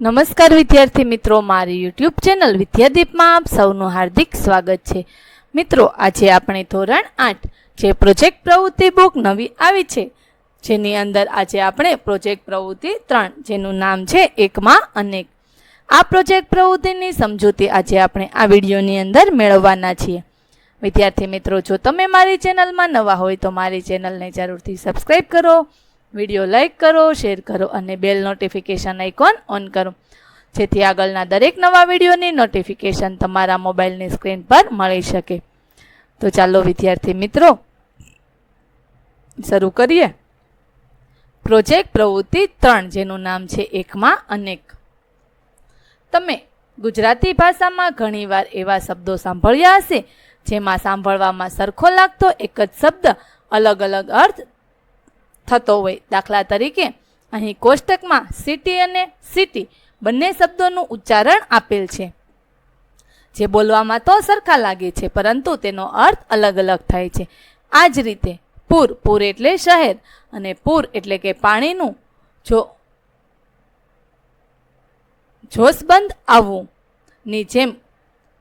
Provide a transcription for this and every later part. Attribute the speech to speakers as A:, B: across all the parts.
A: નમસ્કાર વિદ્યાર્થી મિત્રો, મારી યુટ્યુબ ચેનલ વિદ્યાદીપમાં આપ સૌનું હાર્દિક સ્વાગત છે. મિત્રો, આજે આપણે ધોરણ આઠ, જે પ્રોજેક્ટ પ્રવૃત્તિ બુક નવી આવી છે, જેની અંદર આજે આપણે પ્રોજેક્ટ પ્રવૃત્તિ ત્રણ, જેનું નામ છે એકમાં અનેક. આ પ્રોજેક્ટ પ્રવૃત્તિની સમજૂતી આજે આપણે આ વિડીયોની અંદર મેળવવાના છીએ. વિદ્યાર્થી મિત્રો, જો તમે મારી ચેનલમાં નવા હોય તો મારી ચેનલને જરૂરથી સબસ્ક્રાઈબ કરો. વીડિયો લાઈક કરો, શેર કરો અને બેલ નોટિફિકેશન આઇકોન ઓન કરો. જેથી આગળના દરેક નવા વિડીયોની નોટિફિકેશન તમારા મોબાઈલની સ્ક્રીન પર મળી શકે. તો ચાલો વિદ્યાર્થી મિત્રો, શરૂ કરીએ. પ્રોજેક્ટ પ્રવૃત્તિ ત્રણ, જેનું નામ છે એકમાં અનેક. તમે ગુજરાતી ભાષામાં ઘણીવાર એવા શબ્દો સાંભળ્યા હશે, જેમાં સાંભળવામાં સરખો લાગતો એક જ શબ્દ, અલગ અલગ અર્થ થતો હોય. દાખલા તરીકે, અહીં કોષ્ટકમાં સિટી અને સિટી બંને શબ્દોનું ઉચ્ચારણ આપેલ છે. જે બોલવામાં તો સરખા લાગે છે, પરંતુ તેનો અર્થ અલગ અલગ થાય છે. આ જ રીતે, પૂર પૂર એટલે શહેર અને પૂર એટલે કે પાણીનું જો જોશબંધ આવવું. ની જેમ,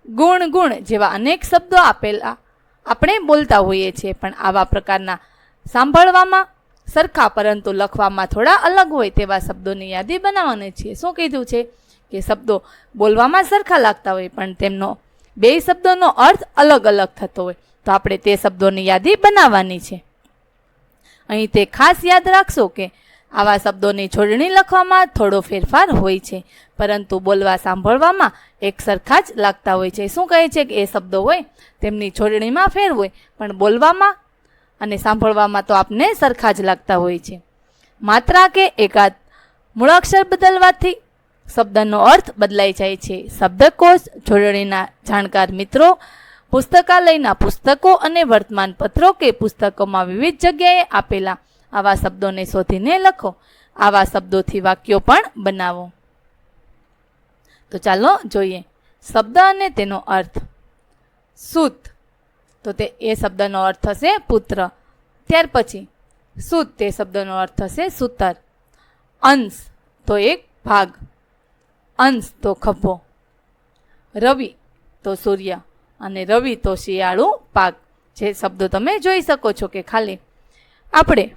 A: ગુણ ગુણ જેવા અનેક શબ્દો આપેલા આપણે બોલતા હોઈએ છીએ, પણ આવા પ્રકારના સાંભળવામાં સરખા પરંતુ લખવામાં થોડા અલગ હોય તેવા શબ્દોની યાદી બનાવવાની છીએ. શું કીધું છે? કે શબ્દો બોલવામાં સરખા લાગતા હોય, પણ તેમનો બે શબ્દોનો અર્થ અલગ અલગ થતો હોય. તો આપણે તે શબ્દોની યાદી બનાવવાની છે. અહીં તે ખાસ યાદ રાખશો કે આવા શબ્દોની જોડણી લખવામાં થોડો ફેરફાર હોય છે, પરંતુ બોલવા સાંભળવામાં એક સરખા જ લાગતા હોય છે. શું કહે છે કે એ શબ્દો હોય, તેમની જોડણીમાં ફેર હોય, પણ બોલવામાં અને સાંભળવામાં તો આપને સરખા જ લાગતા હોય છે. માત્રા કે એકાદ મૂળાક્ષર બદલવાથી શબ્દનો અર્થ બદલાઈ જાય છે. શબ્દકોશ, જોડણીના જાણકાર મિત્રો, પુસ્તકાલયના પુસ્તકો અને વર્તમાનપત્રો કે પુસ્તકોમાં વિવિધ જગ્યાએ આપેલા આવા શબ્દોને શોધીને લખો. આવા શબ્દોથી વાક્યો પણ બનાવો. તો ચાલો જોઈએ. શબ્દ અને તેનો અર્થ. સૂત. તો તે એ શબ્દનો અર્થ થશે પુત્ર. ત્યાર પછી સુત તે શબ્દનો અર્થ થશે સૂતર. અંશ તો એક ભાગ. અંશ તો ખભો. રવિ તો સૂર્ય અને રવિ તો શિયાળુ પાક. જે શબ્દો તમે જોઈ શકો છો કે ખાલી. આપણે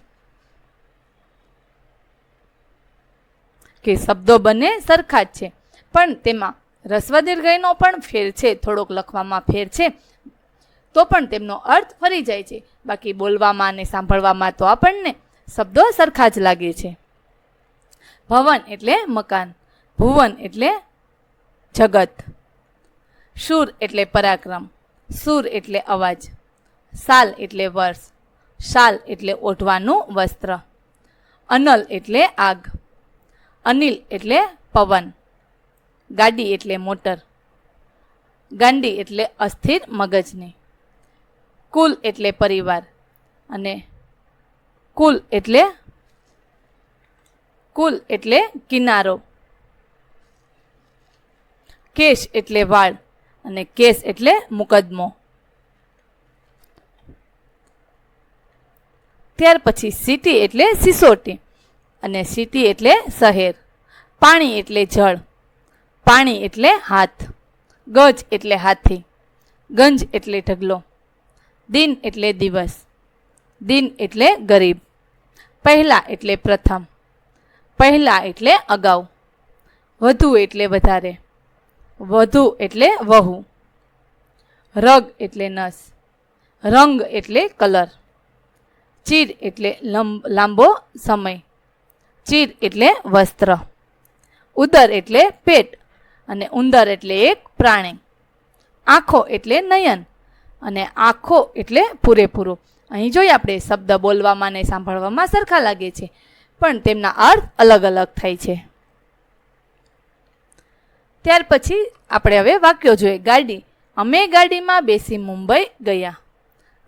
A: કે શબ્દો બંને સરખા જ છે. પણ તેમાં રસ્વ દીર્ઘયનો પણ ફેર છે. થોડોક લખવામાં ફેર છે. તો પણ તેમનો અર્થ ફરી જાય છે. બાકી બોલવામાં અને સાંભળવામાં તો આપણને શબ્દો સરખા જ લાગે છે. ભવન એટલે મકાન, ભુવન એટલે જગત, શૂર એટલે પરાક્રમ, સૂર એટલે અવાજ, સાલ એટલે વર્ષ, શાલ એટલે ઓઢવાનું વસ્ત્ર, અનલ એટલે આગ, અનિલ એટલે પવન, ગાડી એટલે મોટર, ગાંડી એટલે અસ્થિર મગજની. કુલ એટલે પરિવાર. અને કુલ એટલે કુલ એટલે કિનારો. કેશ એટલે વાળ અને કેસ એટલે મુકદમો ત્યાર પછી સિટી એટલે સિસોટી અને સિટી એટલે શહેર. પાણી એટલે જળ. પાણી એટલે હાથ. ગજ એટલે હાથી. ગંજ એટલે ઢગલો. દિન એટલે દિવસ, દિન એટલે ગરીબ, પહેલા એટલે પ્રથમ, પહેલા એટલે અગાઉ, વધુ એટલે વધારે, વધુ એટલે વહુ, રગ એટલે નસ, રંગ એટલે કલર, ચીર એટલે લંબ સમય, ચીર એટલે વસ્ત્ર, ઉદર એટલે પેટ અને ઉંદર એટલે એક પ્રાણી, આંખો એટલે નયન અને આંખો એટલે પૂરેપૂરો. અહીં જોઈએ આપણે, શબ્દ બોલવામાં ને સાંભળવામાં સરખા લાગે છે, પણ તેમના અર્થ અલગ અલગ થાય છે. ત્યાર પછી આપણે હવે વાક્યો જોઈએ. ગાડી. અમે ગાડીમાં બેસી મુંબઈ ગયા.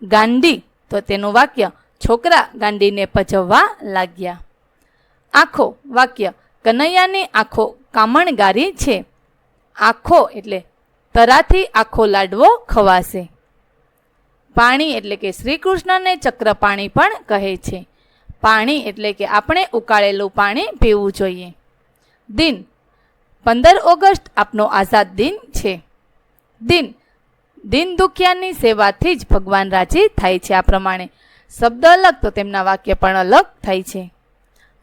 A: ગાંડી. તો તેનું વાક્ય, છોકરા ગાંડીને પજવવા લાગ્યા. આખો. વાક્ય, કનૈયાની આંખો કામણગારી છે. આખો એટલે, તરાથી આખો લાડવો ખવાશે. પાણી એટલે કે શ્રી કૃષ્ણને ચક્ર પાણી પણ કહે છે. પાણી એટલે કે આપણે ઉકાળેલું પાણી પીવું જોઈએ. દિન. પંદર ઓગસ્ટ આપનો આઝાદ દિન છે. દિન. દિન દુખિયાની સેવાથી જ ભગવાન રાજી થાય છે. આ પ્રમાણે શબ્દ અલગ તો તેમના વાક્ય પણ અલગ થાય છે.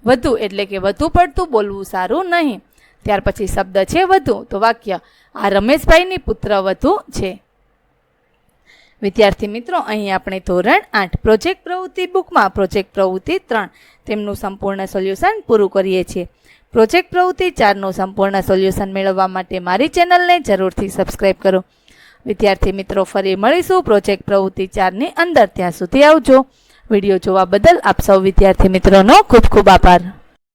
A: વધુ એટલે કે વધુ પડતું બોલવું સારું નહીં. ત્યાર પછી શબ્દ છે વધુ તો વાક્ય. આ રમેશભાઈની પુત્ર વધુ છે. વિદ્યાર્થી મિત્રો, અહીં આપણે ધોરણ આઠ પ્રોજેક્ટ પ્રવૃત્તિ બુકમાં પ્રોજેક્ટ પ્રવૃત્તિ ત્રણ તેમનું સંપૂર્ણ સોલ્યુશન પૂરું કરીએ છીએ. પ્રોજેક્ટ પ્રવૃત્તિ ચારનું સંપૂર્ણ સોલ્યુશન મેળવવા માટે મારી ચેનલને જરૂરથી સબસ્ક્રાઈબ કરો. વિદ્યાર્થી મિત્રો, ફરી મળીશું પ્રોજેક્ટ પ્રવૃત્તિ ચારની અંદર. ત્યાં સુધી આવજો. વીડિયો જોવા બદલ આપ સૌ વિદ્યાર્થી મિત્રોનો ખૂબ ખૂબ આભાર.